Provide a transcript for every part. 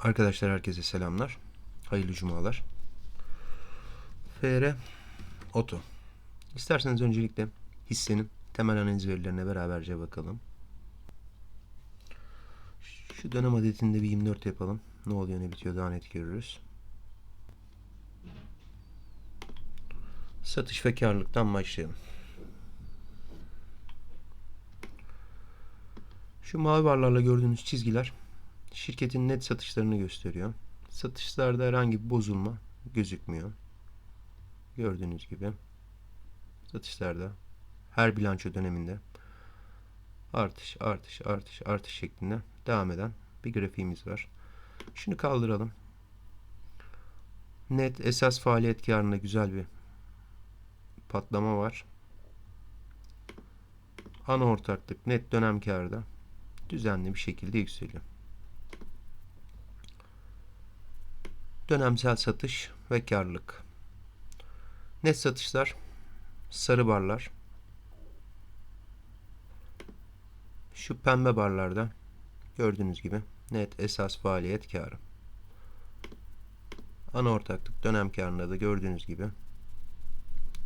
Arkadaşlar herkese selamlar. Hayırlı cumalar. FR Oto. İsterseniz öncelikle hissenin temel analiz verilerine beraberce bakalım. Şu dönem adetinde bir 24 yapalım. Ne oluyor ne bitiyor daha net görürüz. Satış ve karlılıktan başlayalım. Şu mavi barlarla gördüğünüz çizgiler şirketin net satışlarını gösteriyor. Satışlarda herhangi bir bozulma gözükmüyor. Gördüğünüz gibi satışlarda her bilanço döneminde artış, artış, artış, artış şeklinde devam eden bir grafiğimiz var. Şunu kaldıralım. Net esas faaliyet karında güzel bir patlama var. Ana ortaklık net dönem karda düzenli bir şekilde yükseliyor. Dönemsel satış ve karlılık. Net satışlar sarı barlar. Şu pembe barlarda gördüğünüz gibi net esas faaliyet karı. Ana ortaklık dönem karında da gördüğünüz gibi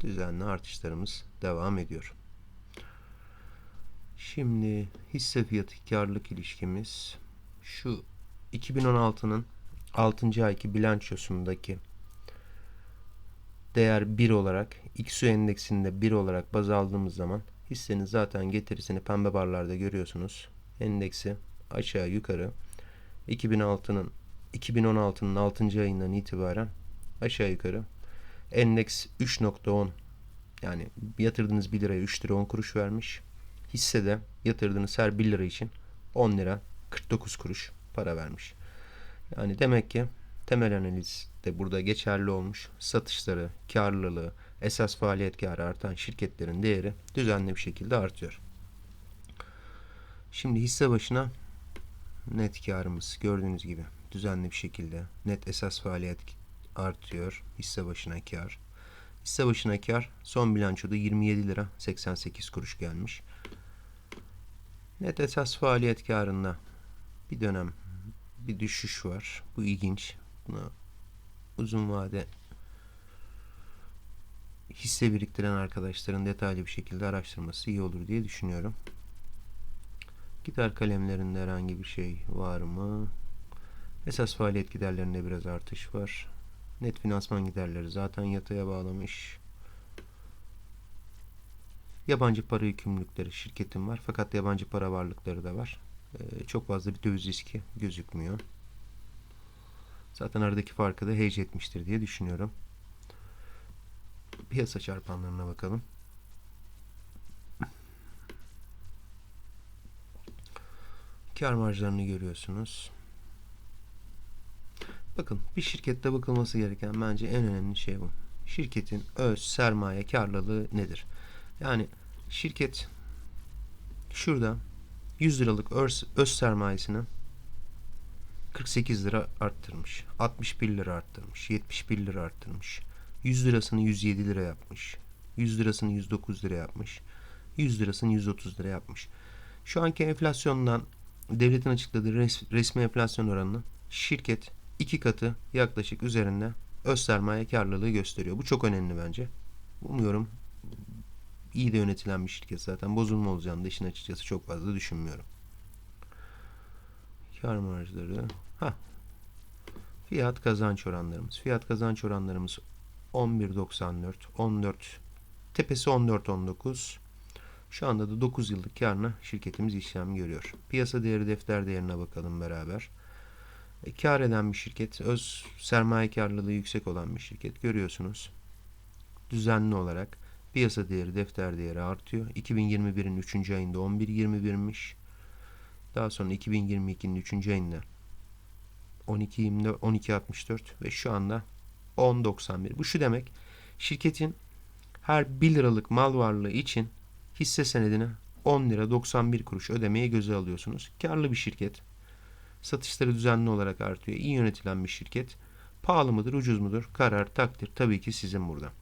düzenli artışlarımız devam ediyor. Şimdi hisse fiyatı karlılık ilişkimiz şu 2016'nın 6. ayki bilançosundaki değer 1 olarak XU endeksinde 1 olarak baz aldığımız zaman hissenin zaten getirisini pembe barlarda görüyorsunuz. Endeksi aşağı yukarı 2006'nın 2016'nın 6. ayından itibaren aşağı yukarı endeks 3.10 yani yatırdığınız 1 liraya 3 lira 10 kuruş vermiş. Hissede yatırdığınız her 1 lira için 10 lira 49 kuruş para vermiş. Yani demek ki temel analiz de burada geçerli olmuş. Satışları, karlılığı, esas faaliyet karı artan şirketlerin değeri düzenli bir şekilde artıyor. Şimdi hisse başına net karımız gördüğünüz gibi düzenli bir şekilde net esas faaliyet artıyor. Hisse başına kar. Hisse başına kar son bilançoda 27 lira 88 kuruş gelmiş. Net esas faaliyet karında bir dönem bir düşüş var. Bu ilginç. Buna uzun vade hisse biriktiren arkadaşların detaylı bir şekilde araştırması iyi olur diye düşünüyorum. Gider kalemlerinde herhangi bir şey var mı? Esas faaliyet giderlerinde biraz artış var. Net finansman giderleri zaten yataya bağlamış. Yabancı para yükümlülükleri şirketin var fakat yabancı para varlıkları da var. Ee, çok fazla bir döviz riski gözükmüyor. Zaten aradaki farkı da hedge etmiştir diye düşünüyorum. Piyasa çarpanlarına bakalım. Kar marjlarını görüyorsunuz. Bakın bir şirkette bakılması gereken bence en önemli şey bu. Şirketin öz sermaye karlılığı nedir? Yani şirket şurada 100 liralık öz, sermayesini 48 lira arttırmış. 61 lira arttırmış. 71 lira arttırmış. 100 lirasını 107 lira yapmış. 100 lirasını 109 lira yapmış. 100 lirasını 130 lira yapmış. Şu anki enflasyondan devletin açıkladığı res, resmi enflasyon oranını şirket iki katı yaklaşık üzerinde öz sermaye karlılığı gösteriyor. Bu çok önemli bence. Umuyorum iyi de yönetilen bir şirket zaten. Bozulma olacağını da işin açıkçası çok fazla düşünmüyorum. Kar marjları. Ha. Fiyat kazanç oranlarımız. Fiyat kazanç oranlarımız 11.94, 14 tepesi 14.19. Şu anda da 9 yıllık karına şirketimiz işlem görüyor. Piyasa değeri defter değerine bakalım beraber. E, kar eden bir şirket, öz sermaye karlılığı yüksek olan bir şirket görüyorsunuz. Düzenli olarak Piyasa değeri, defter değeri artıyor. 2021'in 3. ayında 11.21'miş. Daha sonra 2022'nin 3. ayında 12.64 ve şu anda 10.91. Bu şu demek. Şirketin her 1 liralık mal varlığı için hisse senedine 10 lira 91 kuruş ödemeye göze alıyorsunuz. Karlı bir şirket. Satışları düzenli olarak artıyor. İyi yönetilen bir şirket. Pahalı mıdır, ucuz mudur? Karar, takdir tabii ki sizin burada.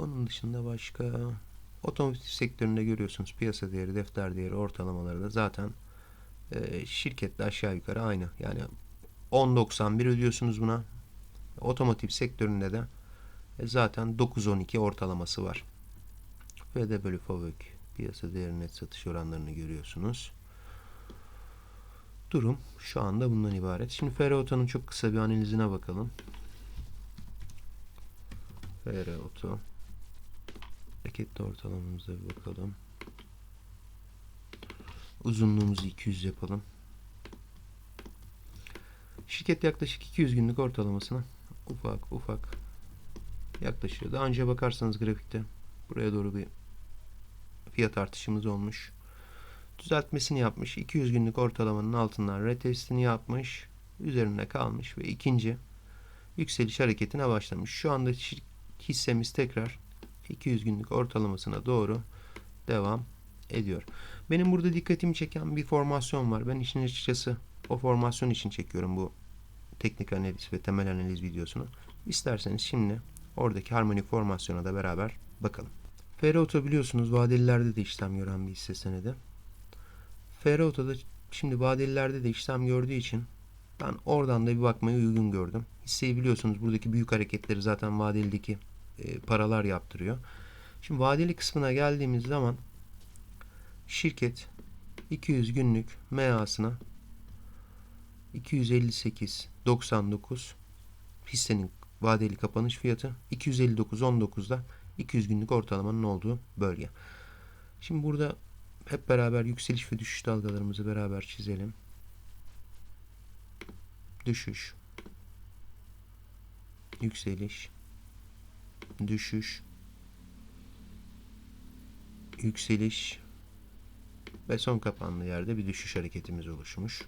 Onun dışında başka otomotiv sektöründe görüyorsunuz piyasa değeri, defter değeri ortalamaları da zaten e, şirketle aşağı yukarı aynı. Yani 10.91 ödüyorsunuz buna. Otomotiv sektöründe de e, zaten 9.12 ortalaması var. Ve de bölü FAVÖK piyasa değeri net satış oranlarını görüyorsunuz. Durum şu anda bundan ibaret. Şimdi Ferroauto'nun çok kısa bir analizine bakalım. Ferroauto hareketli ortalamamıza bir bakalım. Uzunluğumuzu 200 yapalım. Şirket yaklaşık 200 günlük ortalamasına ufak ufak yaklaşıyor. Daha önce bakarsanız grafikte buraya doğru bir fiyat artışımız olmuş. Düzeltmesini yapmış. 200 günlük ortalamanın altından retestini yapmış. Üzerinde kalmış ve ikinci yükseliş hareketine başlamış. Şu anda hissemiz tekrar 200 günlük ortalamasına doğru devam ediyor. Benim burada dikkatimi çeken bir formasyon var. Ben işin açıkçası o formasyon için çekiyorum bu teknik analiz ve temel analiz videosunu. İsterseniz şimdi oradaki harmonik formasyona da beraber bakalım. Ferroauto biliyorsunuz vadelilerde de işlem gören bir hisse senedi. Ferroauto'da şimdi vadelilerde de işlem gördüğü için ben oradan da bir bakmayı uygun gördüm. Hisseyi biliyorsunuz buradaki büyük hareketleri zaten vadelideki e, paralar yaptırıyor. Şimdi vadeli kısmına geldiğimiz zaman şirket 200 günlük MA'sına 258.99 hissenin vadeli kapanış fiyatı 259.19'da 200 günlük ortalamanın olduğu bölge. Şimdi burada hep beraber yükseliş ve düşüş dalgalarımızı beraber çizelim. Düşüş. Yükseliş. Düşüş. Yükseliş. Ve son kapandığı yerde bir düşüş hareketimiz oluşmuş.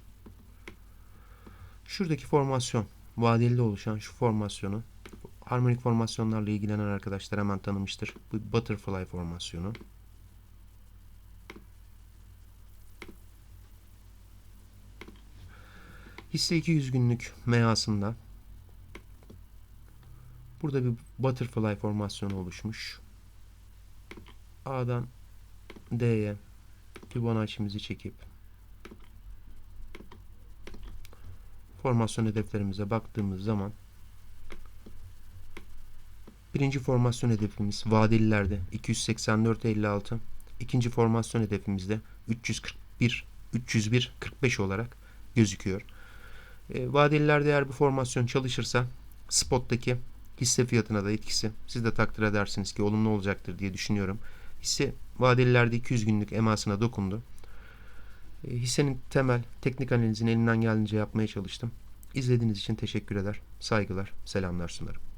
Şuradaki formasyon, vadeli oluşan şu formasyonu harmonik formasyonlarla ilgilenen arkadaşlar hemen tanımıştır. Bu butterfly formasyonu. Hisse 200 günlük meyasında burada bir butterfly formasyonu oluşmuş. A'dan D'ye Fibonacci'mizi çekip formasyon hedeflerimize baktığımız zaman birinci formasyon hedefimiz vadelilerde 284.56 ikinci formasyon hedefimizde 341 301 45 olarak gözüküyor. E, vadelilerde eğer bu formasyon çalışırsa spottaki hisse fiyatına da etkisi siz de takdir edersiniz ki olumlu olacaktır diye düşünüyorum. Hisse vadelilerde 200 günlük emasına dokundu. E, hissenin temel teknik analizini elimden geldiğince yapmaya çalıştım. İzlediğiniz için teşekkür eder. Saygılar, selamlar sunarım.